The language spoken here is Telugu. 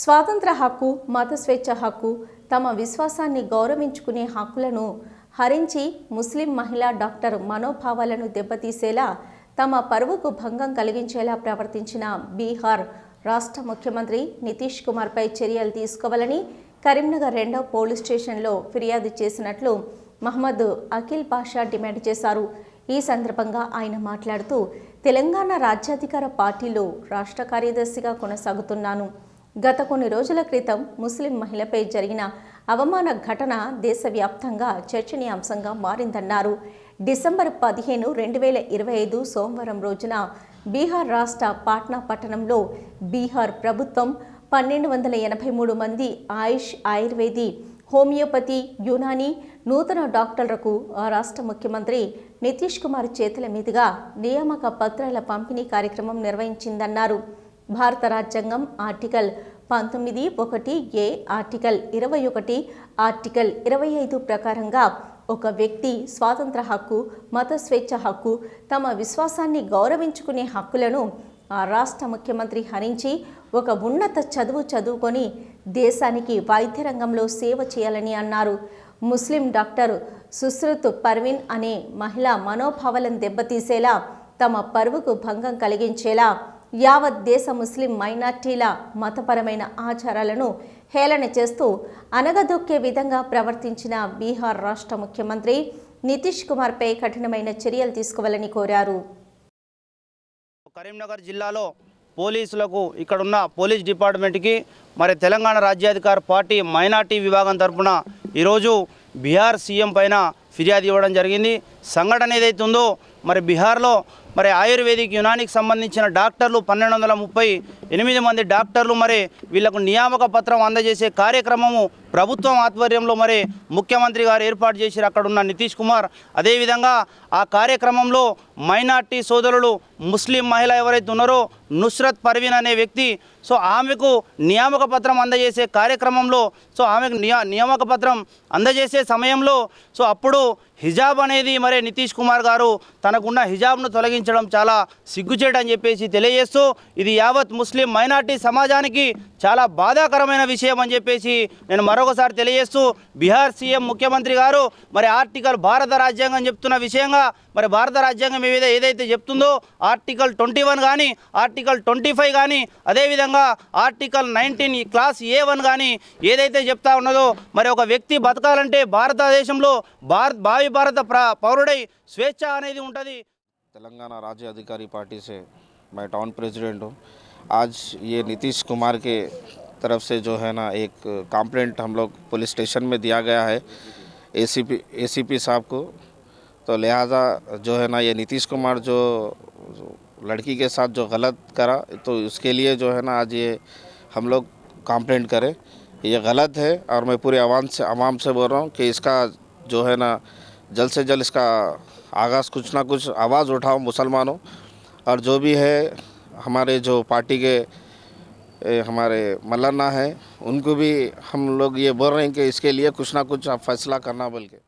స్వాతంత్ర హక్కు మత స్వేచ్ఛ హక్కు తమ విశ్వాసాన్ని గౌరవించుకునే హక్కులను హరించి ముస్లిం మహిళా డాక్టర్ మనోభావాలను దెబ్బతీసేలా తమ పరువుకు భంగం కలిగించేలా ప్రవర్తించిన బీహార్ రాష్ట్ర ముఖ్యమంత్రి నితీష్ కుమార్పై చర్యలు తీసుకోవాలని కరీంనగర్ రెండవ పోలీస్ స్టేషన్లో ఫిర్యాదు చేసినట్లు మహమ్మద్ అఖిల్ పాషా డిమాండ్ చేశారు. ఈ సందర్భంగా ఆయన మాట్లాడుతూ తెలంగాణ రాజ్యాధికార పార్టీలో రాష్ట్ర కార్యదర్శిగా కొనసాగుతున్నాను. గత కొన్ని రోజుల క్రితం ముస్లిం మహిళపై జరిగిన అవమాన ఘటన దేశవ్యాప్తంగా చర్చనీయాంశంగా మారిందన్నారు. డిసెంబర్ పదిహేను రెండు వేల ఇరవై ఐదు సోమవారం రోజున బీహార్ రాష్ట్ర పాట్నా పట్టణంలో బీహార్ ప్రభుత్వం పన్నెండు వందల ఎనభై మూడు మంది ఆయుష్ ఆయుర్వేది హోమియోపతి యునాని నూతన డాక్టర్లకు ఆ రాష్ట్ర ముఖ్యమంత్రి నితీష్ కుమార్ చేతుల మీదుగా నియామక పత్రాల పంపిణీ కార్యక్రమం నిర్వహించిందన్నారు. భారత రాజ్యాంగం ఆర్టికల్ పంతొమ్మిది ఒకటి ఏ ఆర్టికల్ ఇరవై ఒకటి ఆర్టికల్ ఇరవై ఐదు ప్రకారంగా ఒక వ్యక్తి స్వాతంత్ర హక్కు మత స్వేచ్ఛ హక్కు తమ విశ్వాసాన్ని గౌరవించుకునే హక్కులను ఆ రాష్ట్ర ముఖ్యమంత్రి హరించి ఒక ఉన్నత చదువు చదువుకొని దేశానికి వైద్య రంగంలో సేవ చేయాలని అన్నారు. ముస్లిం డాక్టర్ సుశ్రుత్ పర్వీన్ అనే మహిళ మనోభావాలను దెబ్బతీసేలా తమ పరువుకు భంగం కలిగించేలా యావత్ దేశ ముస్లిం మైనార్టీల మతపరమైన ఆచారాలను హేళన చేస్తూ అనగదొక్కే విధంగా ప్రవర్తించిన బీహార్ రాష్ట్ర ముఖ్యమంత్రి నితీష్ కుమార్పై కఠినమైన చర్యలు తీసుకోవాలని కోరారు. కరీంనగర్ జిల్లాలో పోలీసులకు ఇక్కడున్న పోలీస్ డిపార్ట్మెంట్కి మరి తెలంగాణ రాజ్యాధికార పార్టీ మైనార్టీ విభాగం తరఫున ఈరోజు బీహార్ సీఎం పైన ఫిర్యాదు ఇవ్వడం జరిగింది. సంఘటన ఏదైతుందో ఉందో మరి బీహార్లో మరి ఆయుర్వేదిక్ యునానికి సంబంధించిన డాక్టర్లు పన్నెండు వందల ముప్పై ఎనిమిది మంది డాక్టర్లు మరి వీళ్ళకు నియామక పత్రం అందజేసే కార్యక్రమము ప్రభుత్వం ఆధ్వర్యంలో మరి ముఖ్యమంత్రి గారు ఏర్పాటు చేశారు. అక్కడున్న నితీష్ కుమార్. అదేవిధంగా ఆ కార్యక్రమంలో మైనార్టీ సోదరులు ముస్లిం మహిళ ఎవరైతే ఉన్నారో నుస్రత్ పర్వీన్ అనే వ్యక్తి సో ఆమెకు నియామక పత్రం అందజేసే కార్యక్రమంలో సో ఆమెకు నియా నియామక పత్రం అందజేసే సమయంలో సో అప్పుడు హిజాబ్ అనేది మరి నితీష్ కుమార్ గారు తనకున్న హిజాబ్ను తొలగించడం చాలా సిగ్గుచేట అని చెప్పేసి తెలియజేస్తూ ఇది యావత్ ముస్లిం మైనార్టీ సమాజానికి చాలా బాధాకరమైన విషయం అని చెప్పేసి నేను మరొకసారి తెలియజేస్తూ బీహార్ సీఎం ముఖ్యమంత్రి గారు మరి ఆర్టికల్ భారత రాజ్యాంగం చెప్తున్న విషయంగా మరి భారత రాజ్యాంగం ఏదైతే చెప్తుందో ఆర్టికల్ ట్వంటీ వన్ కానీ ఆర్టికల్ ట్వంటీ ఫైవ్ కానీ అదేవిధంగా article nineteen clause A one కానీ ఏదైతే చెప్తా ఉన్నదో మరి ఒక వ్యక్తి బతకాలంటే భారతదేశంలో భారత్ భావి భారత ప్ర పౌరుడై స్వేచ్ఛ అనేది ఉంటుంది तेलंगाना राज्य अधिकारी पार्टी से मैं टाउन प्रेसिडेंट हूँ आज ये नीतीश कुमार के तरफ से जो है ना एक कंप्लेंट हम लोग पुलिस स्टेशन में दिया गया है एसीपी एसीपी साहब को तो लिहाजा जो है ना ये नीतीश कुमार जो लड़की के साथ जो गलत करा तो उसके लिए जो है ना आज ये हम लोग कंप्लेंट करें। ये गलत है और मैं पूरे आवाम से आवाम से बोल रहा हूँ कि इसका जो है ना जल्द से जल्द इसका आगाज़ कुछ ना कुछ आवाज़ उठाओ मुसलमानों। और जो भी है हमारे जो पार्टी के ए, हमारे मलाना है उनको भी हम लोग ये बोल रहे हैं कि इसके लिए कुछ ना कुछ फैसला करना बोल के